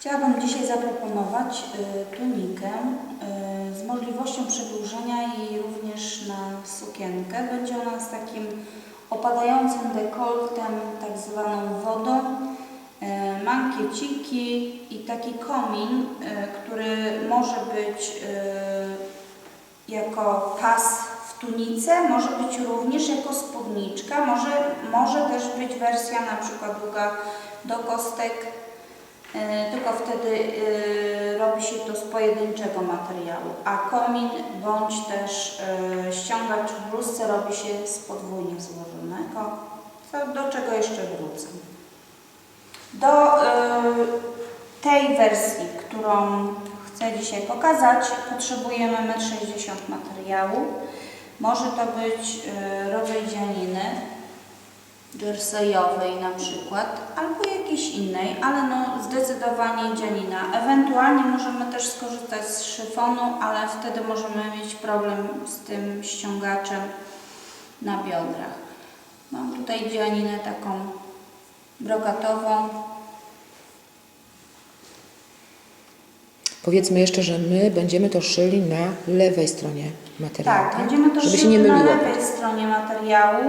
Chciałabym dzisiaj zaproponować y, tunikę y, z możliwością przedłużenia jej również na sukienkę. Będzie ona z takim opadającym dekoltem, tak zwaną wodą, y, mankieciki i taki komin, który może być jako pas w tunice, może być również jako spódniczka, może, może też być wersja na przykład długa do kostek, tylko wtedy e, robi się to z pojedynczego materiału, a komin bądź też e, ściągacz w bluzce robi się z podwójnie złożonego, do czego jeszcze wrócę. Do e, tej wersji, którą chcę dzisiaj pokazać, potrzebujemy 1,60 m materiału. Może to być e, rodzaj dzianiny, jerseyowej na przykład, albo jakiejś innej, ale no zdecydowanie dzianina. Ewentualnie możemy też skorzystać z szyfonu, ale wtedy możemy mieć problem z tym ściągaczem na biodrach. Mam tutaj dzianinę taką brokatową. Powiedzmy jeszcze, że my będziemy to szyli na lewej stronie materiału. Tak, będziemy to Żeby się nie szyli na myliło. lewej stronie materiału,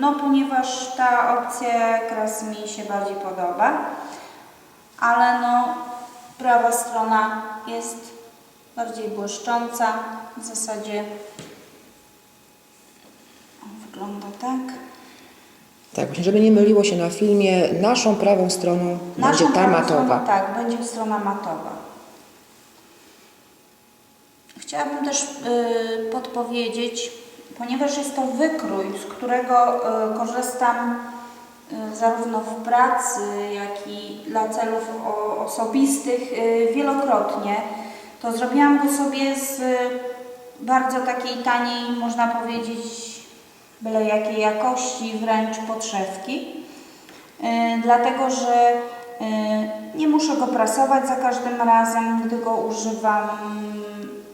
no ponieważ ta opcja jak mi się bardziej podoba, ale no prawa strona jest bardziej błyszcząca, w zasadzie wygląda tak. Tak, właśnie, żeby nie myliło się na filmie, naszą prawą stroną Naszą będzie ta matowa. Stroną, tak, będzie strona matowa. Chciałabym też y, podpowiedzieć, ponieważ jest to wykrój, z którego y, korzystam y, zarówno w pracy, jak i dla celów osobistych y, wielokrotnie, to zrobiłam go sobie z bardzo takiej taniej, można powiedzieć, byle jakiej jakości, wręcz podszewki. Dlatego że nie muszę go prasować za każdym razem, gdy go używam.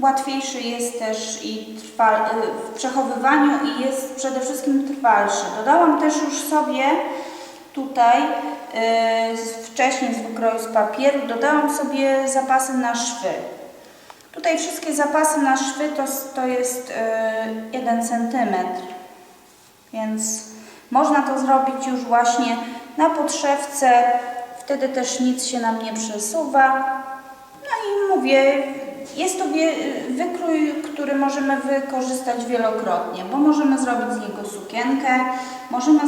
Łatwiejszy jest też i trwa, yy, w przechowywaniu i jest przede wszystkim trwalszy. Dodałam też już sobie tutaj z- wcześniej z wykroju z papieru, dodałam sobie zapasy na szwy. Tutaj wszystkie zapasy na szwy to, to jest yy, 1 cm. Więc można to zrobić już właśnie na podszewce, wtedy też nic się nam nie przesuwa. No i mówię, jest to wykrój, który możemy wykorzystać wielokrotnie, bo możemy zrobić z niego sukienkę, możemy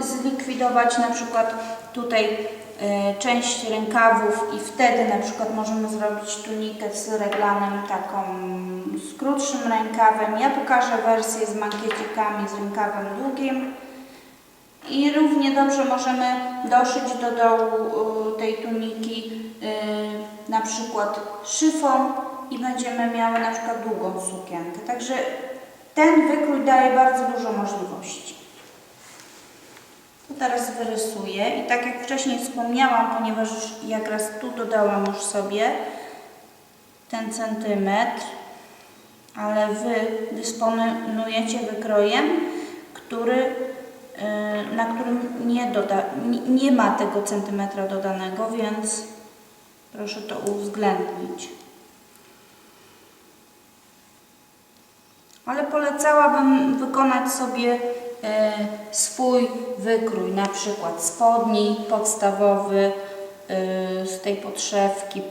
zlikwidować na przykład tutaj e, część rękawów i wtedy na przykład możemy zrobić tunikę z reglanem taką z krótszym rękawem. Ja pokażę wersję z mankiecikami z rękawem długim. I równie dobrze możemy doszyć do dołu tej tuniki y, na przykład szyfon i będziemy miały na przykład długą sukienkę. Także ten wykrój daje bardzo dużo możliwości. To teraz wyrysuję i tak jak wcześniej wspomniałam, ponieważ jak raz tu dodałam już sobie ten centymetr, ale Wy dysponujecie wykrojem, który, y, na którym nie, doda, nie, nie ma tego centymetra dodanego, więc proszę to uwzględnić. Ale polecałabym wykonać sobie e, swój wykrój, na przykład spodni podstawowy e, z tej podszewki,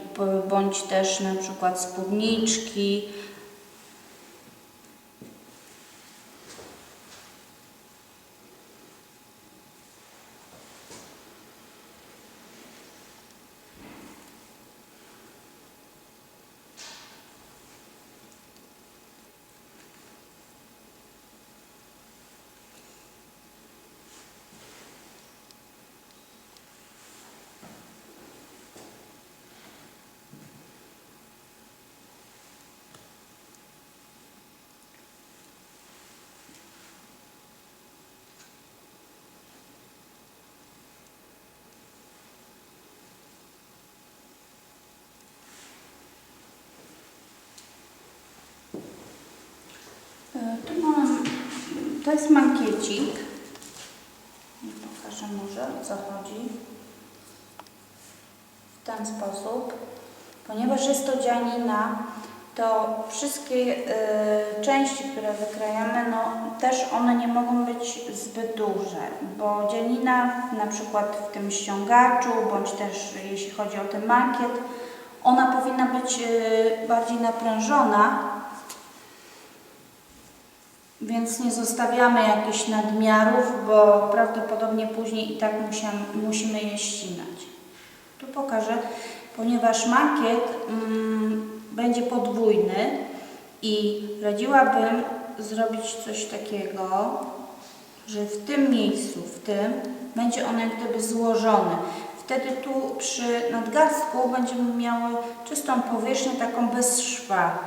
bądź też na przykład spódniczki. E, Tu mam, to jest mankiecik. Pokażę może o co chodzi. W ten sposób. Ponieważ jest to dzianina, to wszystkie y, części, które wykrajamy, no też one nie mogą być zbyt duże, bo dzianina na przykład w tym ściągaczu, bądź też jeśli chodzi o ten mankiet, ona powinna być y, bardziej naprężona, więc nie zostawiamy jakichś nadmiarów, bo prawdopodobnie później i tak musiam, musimy je ścinać. Tu pokażę, ponieważ makiet mm, będzie podwójny i radziłabym zrobić coś takiego, że w tym miejscu, w tym, będzie on jak gdyby złożony. Wtedy tu przy nadgarstku będziemy miały czystą powierzchnię, taką bez szwa.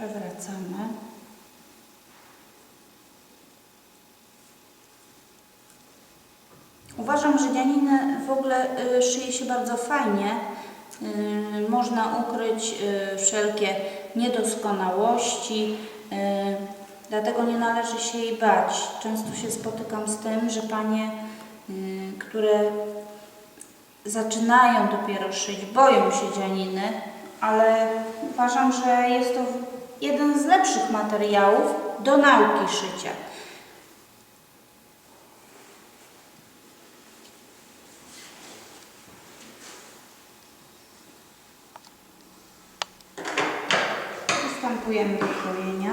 Przewracamy. Uważam, że dzianinę w ogóle y, szyje się bardzo fajnie. Y, Można ukryć y, wszelkie niedoskonałości, dlatego nie należy się jej bać. Często się spotykam z tym, że panie, które zaczynają dopiero szyć, boją się dzianiny, ale uważam, że jest to jeden z lepszych materiałów do nauki szycia. Przystępujemy do krojenia.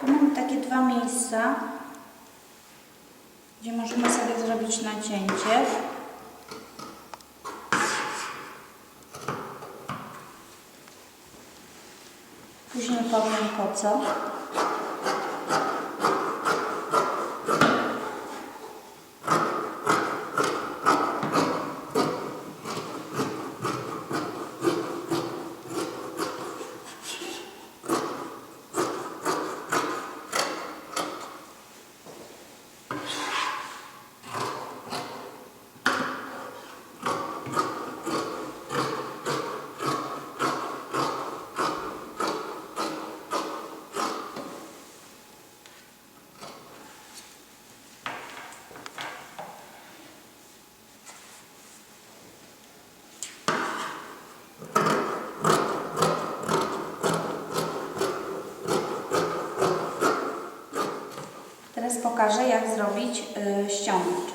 Tu mamy takie dwa miejsca, gdzie możemy sobie zrobić nacięcie. Później powiem po co. Teraz pokażę, jak zrobić y, ściągacz.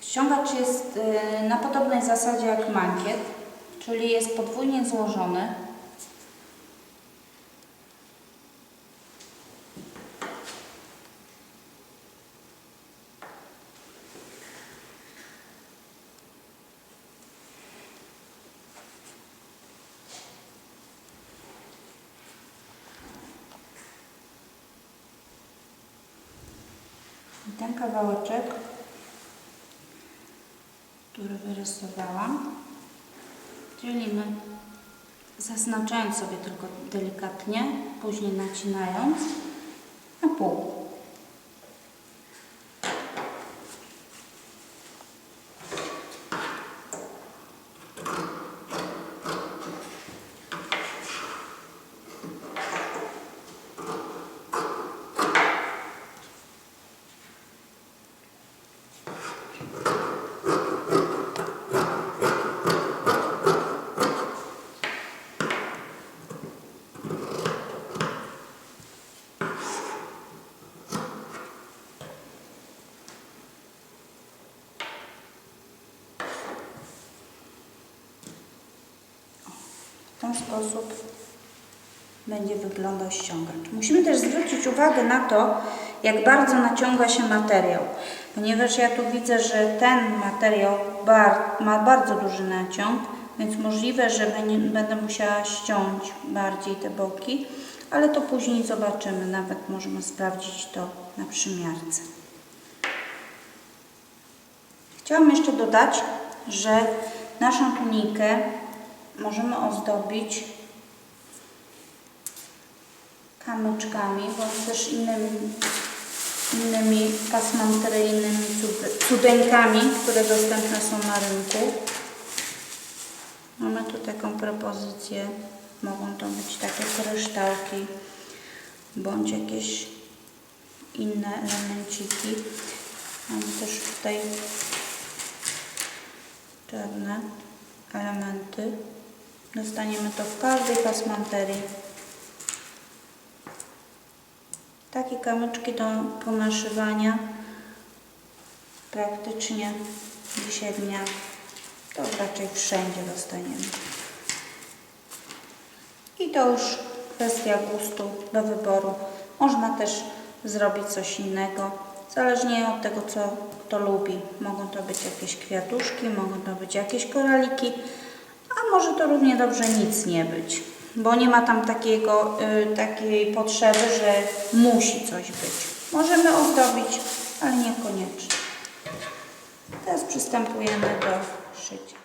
Ściągacz jest y, na podobnej zasadzie jak mankiet, czyli jest podwójnie złożony. I ten kawałeczek, który wyrysowałam, dzielimy, zaznaczając sobie tylko delikatnie, później nacinając na pół. W ten sposób będzie wyglądał ściągacz. Musimy też zwrócić uwagę na to, jak bardzo naciąga się materiał, ponieważ ja tu widzę, że ten materiał ma bardzo duży naciąg, więc możliwe, że będę musiała ściąć bardziej te boki, ale to później zobaczymy, nawet możemy sprawdzić to na przymiarce. Chciałam jeszcze dodać, że naszą tunikę możemy ozdobić kamyczkami, bądź też innymi, innymi pasmanteryjnymi cud- cudeńkami, które dostępne są na rynku. Mamy tu taką propozycję. Mogą to być takie kryształki bądź jakieś inne elemenciki. Mamy też tutaj czarne elementy. Dostaniemy to w każdej pasmanterii. Takie kamyczki do pomaszywania praktycznie dzisiaj dnia to raczej wszędzie dostaniemy. I to już kwestia gustu do wyboru. Można też zrobić coś innego, zależnie od tego, co kto lubi. Mogą to być jakieś kwiatuszki, mogą to być jakieś koraliki, a może to równie dobrze nic nie być, bo nie ma tam takiego, y, takiej potrzeby, że musi coś być. Możemy ozdobić, ale niekoniecznie. Teraz przystępujemy do szycia.